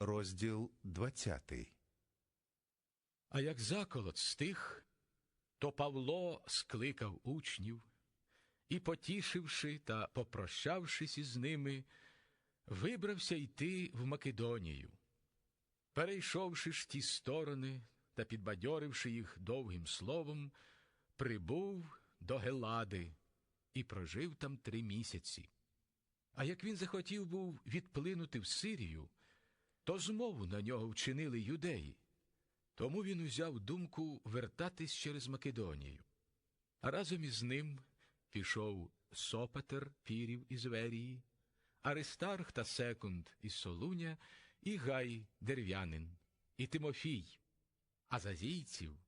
розділ 20. А як заколот стих, то Павло скликав учнів і, потішивши та попрощавшись із ними, вибрався йти в Македонію. Перейшовши ж ті сторони та підбадьоривши їх довгим словом, прибув до Гелади і прожив там три місяці. А як він захотів був відплинути в Сирію, то змову на нього вчинили юдеї. Тому він узяв думку вертатись через Македонію. А разом із ним пішов Сопатер Пірів із Верії, Аристарх та Секунд із Солуня, і Гай дерев'янин, і Тимофій, азазійців,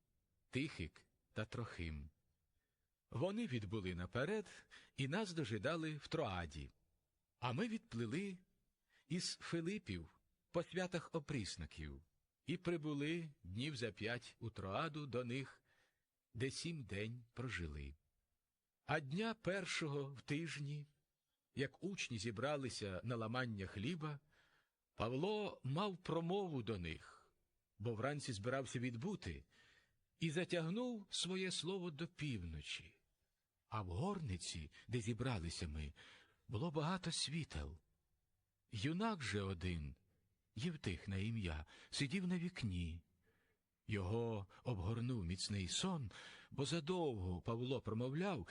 Тихик та Трохим. Вони відбули наперед і нас дожидали в Троаді, а ми відплили із Филипів по святах опріснаків і прибули днів за п'ять у Троаду до них, де сім день прожили. А дня першого в тижні, як учні зібралися на ламання хліба, Павло мав промову до них, бо вранці збирався відбути, і затягнув своє слово до півночі. А в горниці, де зібралися ми, було багато світел. Юнак же один, Євтих на ім'я, сидів на вікні. Його обгорнув міцний сон, бо задовго Павло промовляв,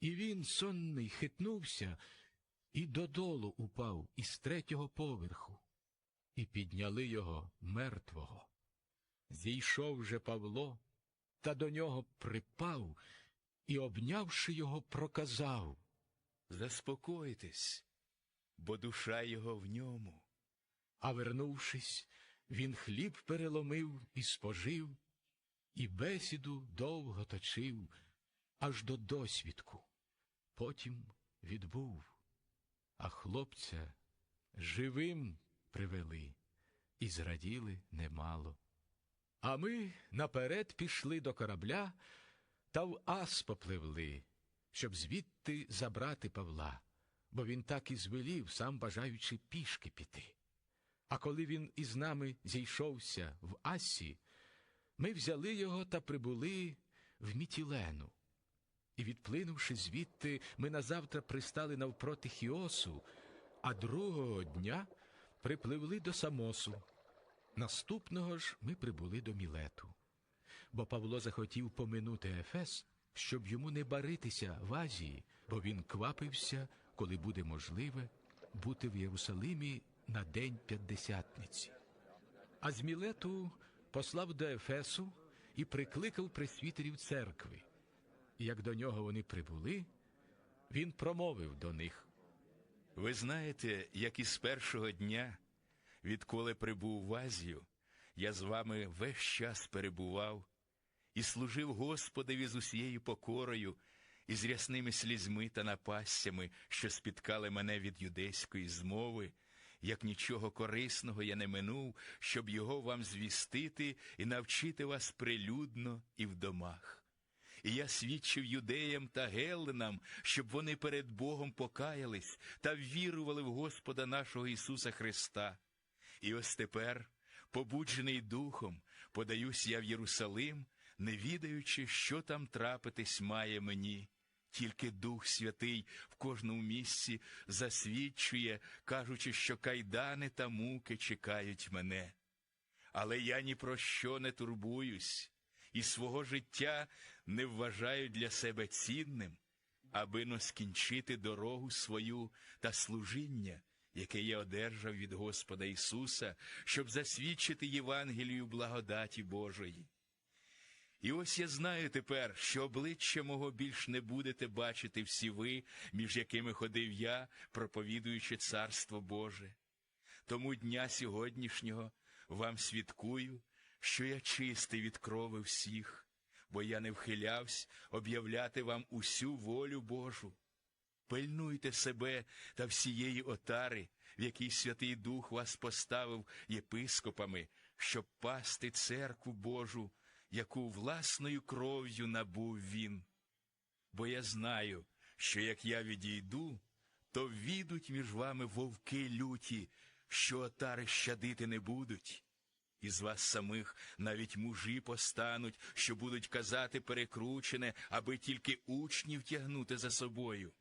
і він, сонний, хитнувся і додолу упав із третього поверху, і підняли його мертвого. Зійшов же Павло, та до нього припав і, обнявши його, проказав. Заспокойтесь, бо душа його в ньому. А вернувшись, він хліб переломив і спожив, і бесіду довго точив, аж до досвідку. Потім відбув, а хлопця живим привели, і зраділи немало. А ми наперед пішли до корабля та в ас попливли, щоб звідти забрати Павла, бо він так і звелів, сам бажаючи пішки піти. А коли він із нами зійшовся в Асі, ми взяли його та прибули в Мітілену. І, відплинувши звідти, ми назавтра пристали навпроти Хіосу, а другого дня припливли до Самосу. Наступного ж ми прибули до Мілету. Бо Павло захотів поминути Ефес, щоб йому не баритися в Азії, бо він квапився, коли буде можливе, бути в Єрусалимі на день п'ятдесятниці. А з Мілету послав до Ефесу і прикликав пресвітерів церкви. І як до нього вони прибули, він промовив до них. Ви знаєте, як із першого дня, відколи прибув в Азію, я з вами весь час перебував і служив Господові з усією покорою і з рясними слізьми та напастями, що спіткали мене від юдейської змови, як нічого корисного я не минув, щоб його вам звістити і навчити вас прилюдно і в домах. І я свідчив юдеям та гелленам, щоб вони перед Богом покаялись та вірували в Господа нашого Ісуса Христа. І ось тепер, побуджений духом, подаюсь я в Єрусалим, не відаючи, що там трапитись має мені. Тільки Дух Святий в кожному місці засвідчує, кажучи, що кайдани та муки чекають мене. Але я ні про що не турбуюсь і свого життя не вважаю для себе цінним, аби но скінчити дорогу свою та служіння, яке я одержав від Господа Ісуса, щоб засвідчити Євангелію благодаті Божої. І ось я знаю тепер, що обличчя мого більш не будете бачити всі ви, між якими ходив я, проповідуючи Царство Боже. Тому дня сьогоднішнього вам свідкую, що я чистий від крови всіх, бо я не вхилявсь об'являти вам усю волю Божу. Пильнуйте себе та всієї отари, в якій Святий Дух вас поставив єпископами, щоб пасти церкву Божу, яку власною кров'ю набув він. Бо я знаю, що як я відійду, то відуть між вами вовки люті, що отари щадити не будуть. Із вас самих навіть мужі постануть, що будуть казати перекручене, аби тільки учнів тягнути за собою.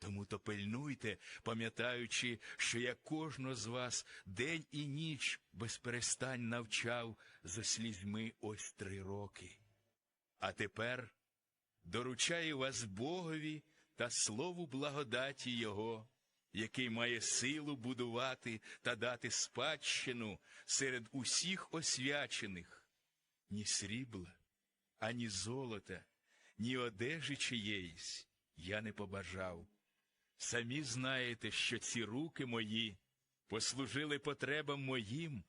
Тому то пильнуйте, пам'ятаючи, що я кожного з вас день і ніч без перестань навчав за слізьми ось три роки. А тепер доручаю вас Богові та слову благодаті Його, який має силу будувати та дати спадщину серед усіх освячених, ні срібла, ані золота, ні одежі чиєїсь я не побажав. Самі знаєте, що ці руки мої послужили потребам моїм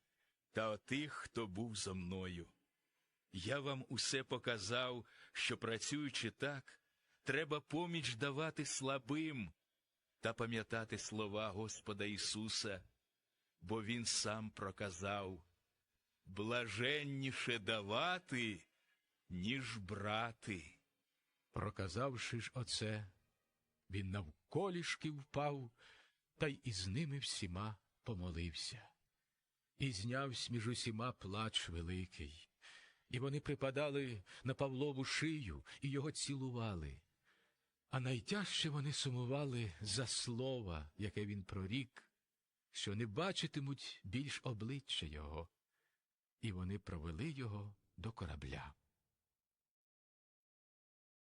та отих, хто був зо мною. Я вам усе показав, що, працюючи так, треба поміч давати слабим та пам'ятати слова Господа Ісуса, бо Він сам проказав блаженніше давати, ніж брати. Проказавши ж оце, він навколішки впав, та й із ними всіма помолився. І знявсь між усіма плач великий. І вони припадали на Павлову шию і його цілували. А найтяжче вони сумували за слова, яке він прорік, що не бачитимуть більш обличчя його. І вони провели його до корабля.